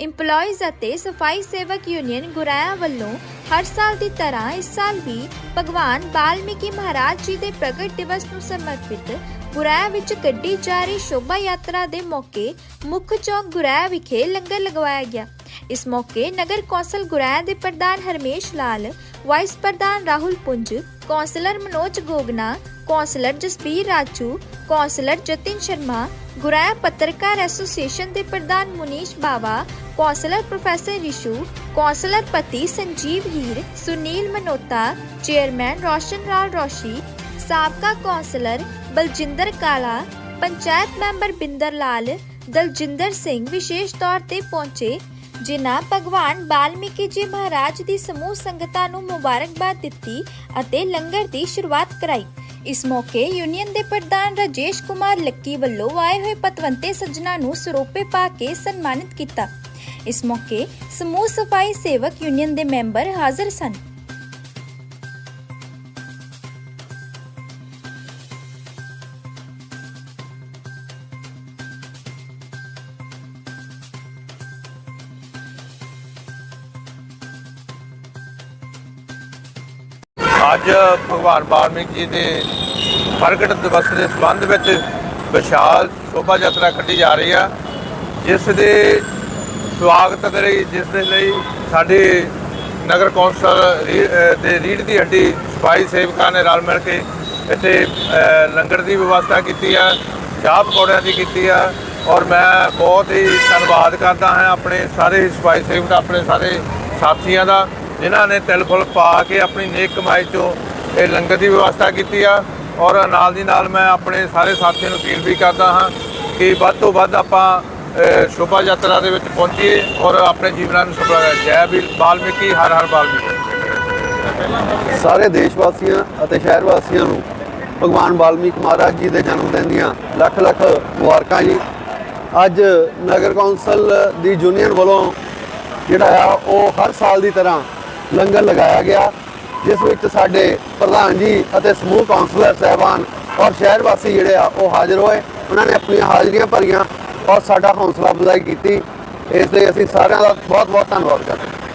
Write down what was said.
Employees ਅਤੇ ਸਫ਼ਾਈ ਸੇਵਕ ਯੂਨੀਅਨ ਗੁਰਾਇਆ ਵੱਲੋਂ ਹਰ ਸਾਲ ਦੀ ਤਰ੍ਹਾਂ ਇਸ ਸਾਲ ਵੀ ਭਗਵਾਨ ਬਾਲਮੀਕੀ ਮਹਾਰਾਜ ਜੀ ਦੇ ਪ੍ਰਗਟ ਦਿਵਸ ਨੂੰ ਸਮਰਪਿਤ ਗੁਰਾਇਆ ਵਿੱਚ ਕੱਢੀ ਜਾ ਰਹੀ ਸ਼ੋਭਾ ਯਾਤਰਾ ਦੇ ਮੌਕੇ ਮੁੱਖ ਚੌਕ ਗੁਰਾਇਆ ਵਿਖੇ ਲੰਗਰ ਲਗਵਾਇਆ ਗਿਆ। ਇਸ ਮੌਕੇ ਨਗਰ ਕੌਂਸਲ ਗੁਰਾਇਆ ਦੇ ਪ੍ਰਧਾਨ ਹਰਮੇਸ਼ ਲਾਲ, ਵਾਈਸ ਪ੍ਰਧਾਨ Rahul Punj, councillor Manoj Gogna councillor Jasbir Raju, councillor Jatin Sharma, Goraya ਪੱਤਰਕਾਰ ਐਸੋਸੀਏਸ਼ਨ ਦੇ ਪ੍ਰਧਾਨ Munish Bawa, councillor professor Rishu, councillor ਪਤੀ ਸੰਜੀਵ ਹੀਰ, ਸੁਨੀਲ ਮਨੋਤਾ, ਚੇਅਰਮੈਨ ਰੋਸ਼ਨ ਲਾਲ ਰੋਸ਼ੀ, ਸਾਬਕਾ ਕੌਂਸਲਰ ਬਲਜਿੰਦਰ ਕਾਲਾ, ਪੰਚਾਇਤ ਮੈਂਬਰ ਬਿੰਦਰ ਲਾਲ, ਦਲਜਿੰਦਰ ਸਿੰਘ ਵਿਸ਼ੇਸ਼ ਤੌਰ ਤੇ ਪਹੁੰਚੇ, ਜਿਨ੍ਹਾਂ ਭਗਵਾਨ ਬਾਲਮੀਕੀ ਜੀ ਮਹਾਰਾਜ ਦੀ ਸਮੂਹ ਸੰਗਤਾਂ ਨੂੰ ਮੁਬਾਰਕਬਾਦ ਦਿੱਤੀ ਅਤੇ ਲੰਗਰ ਦੀ ਸ਼ੁਰੂਆਤ ਕਰਾਈ। ਇਸ ਮੌਕੇ ਯੂਨੀਅਨ ਦੇ ਪ੍ਰਧਾਨ ਰਾਜੇਸ਼ ਕੁਮਾਰ ਲੱਕੀ ਵੱਲੋਂ ਆਏ ਹੋਏ ਪਤਵੰਤੇ ਸੱਜਣਾ ਨੂੰ ਸਰੋਪੇ ਪਾ ਕੇ ਸਨਮਾਨਿਤ ਕੀਤਾ। ਇਸ ਮੌਕੇ ਸਮੂਹ ਸਫ਼ਾਈ ਸੇਵਕ ਯੂਨੀਅਨ ਦੇ ਮੈਂਬਰ ਹਾਜ਼ਰ ਸਨ। ਅੱਜ ਭਗਵਾਨ ਵਾਲਮੀਕ ਜੀ ਦੇ ਪ੍ਰਗਟ ਦਿਵਸ ਦੇ ਸੰਬੰਧ ਵਿੱਚ ਵਿਸ਼ਾਲ ਸ਼ੋਭਾ ਯਾਤਰਾ ਕੱਢੀ ਜਾ ਰਹੀ ਆ, ਜਿਸ ਦੇ ਸਵਾਗਤ ਦੇ ਲਈ, ਜਿਸ ਦੇ ਲਈ ਸਾਡੇ ਨਗਰ ਕੌਂਸਲ ਰੀ- ਦੇ ਰੀੜ ਦੀ ਹੱਡੀ ਸਫ਼ਾਈ ਸੇਵਕਾਂ ਨੇ ਰਲ ਮਿਲ ਕੇ ਇੱਥੇ ਲੰਗਰ ਦੀ ਵਿਵਸਥਾ ਕੀਤੀ ਆ, ਚਾਹ ਪਕੌੜਿਆਂ ਦੀ ਕੀਤੀ ਆ, ਔਰ ਮੈਂ ਬਹੁਤ ਹੀ ਧੰਨਵਾਦ ਕਰਦਾ ਹਾਂ ਆਪਣੇ ਸਾਰੇ ਸਫ਼ਾਈ ਸੇਵਕ, ਆਪਣੇ ਸਾਰੇ ਸਾਥੀਆਂ ਦਾ। ਜਿਨ੍ਹਾਂ ਨੇ ਤਿਲ ਫੁੱਲ ਪਾ ਕੇ ਆਪਣੀ ਨੇਕ ਕਮਾਈ ਚੋਂ ਇਹ ਲੰਗਰ ਦੀ ਵਿਵਸਥਾ ਕੀਤੀ ਆ। ਔਰ ਨਾਲ ਦੀ ਨਾਲ ਮੈਂ ਆਪਣੇ ਸਾਰੇ ਸਾਥੀਆਂ ਨੂੰ ਅਪੀਲ ਵੀ ਕਰਦਾ ਹਾਂ ਕਿ ਵੱਧ ਤੋਂ ਵੱਧ ਆਪਾਂ ਸ਼ੋਭਾ ਯਾਤਰਾ ਦੇ ਵਿੱਚ ਪਹੁੰਚੀਏ ਔਰ ਆਪਣੇ ਜੀਵਨਾਂ ਨੂੰ ਸਫਲ ਕਰੀਏ ਜੈ ਵੀ ਵਾਲਮੀਕੀ, ਹਰ ਹਰ ਵਾਲਮੀਕੀ। ਸਾਰੇ ਦੇਸ਼ ਵਾਸੀਆਂ ਅਤੇ ਸ਼ਹਿਰ ਵਾਸੀਆਂ ਨੂੰ ਭਗਵਾਨ ਵਾਲਮੀਕ ਮਹਾਰਾਜ ਜੀ ਦੇ ਜਨਮ ਦਿਨ ਦੀਆਂ ਲੱਖ ਲੱਖ ਮੁਬਾਰਕਾਂ ਜੀ। ਅੱਜ ਨਗਰ ਕੌਂਸਲ ਦੀ ਯੂਨੀਅਨ ਵੱਲੋਂ ਜਿਹੜਾ ਆ, ਉਹ ਹਰ ਸਾਲ ਦੀ ਤਰ੍ਹਾਂ ਲੰਗਰ ਲਗਾਇਆ ਗਿਆ, ਜਿਸ ਵਿੱਚ ਸਾਡੇ ਪ੍ਰਧਾਨ ਜੀ ਅਤੇ ਸਮੂਹ ਕੌਂਸਲਰ ਸਹਿਬਾਨ ਔਰ ਸ਼ਹਿਰ ਵਾਸੀ ਜਿਹੜੇ ਆ, ਉਹ ਹਾਜ਼ਰ ਹੋਏ। ਉਹਨਾਂ ਨੇ ਆਪਣੀਆਂ ਹਾਜ਼ਰੀਆਂ ਭਰੀਆਂ ਔਰ ਸਾਡਾ ਹੌਸਲਾ ਅਫਜ਼ਾਈ ਕੀਤੀ। ਇਸ ਲਈ ਅਸੀਂ ਸਾਰਿਆਂ ਦਾ ਬਹੁਤ ਬਹੁਤ ਧੰਨਵਾਦ ਕਰਦੇ ਹਾਂ।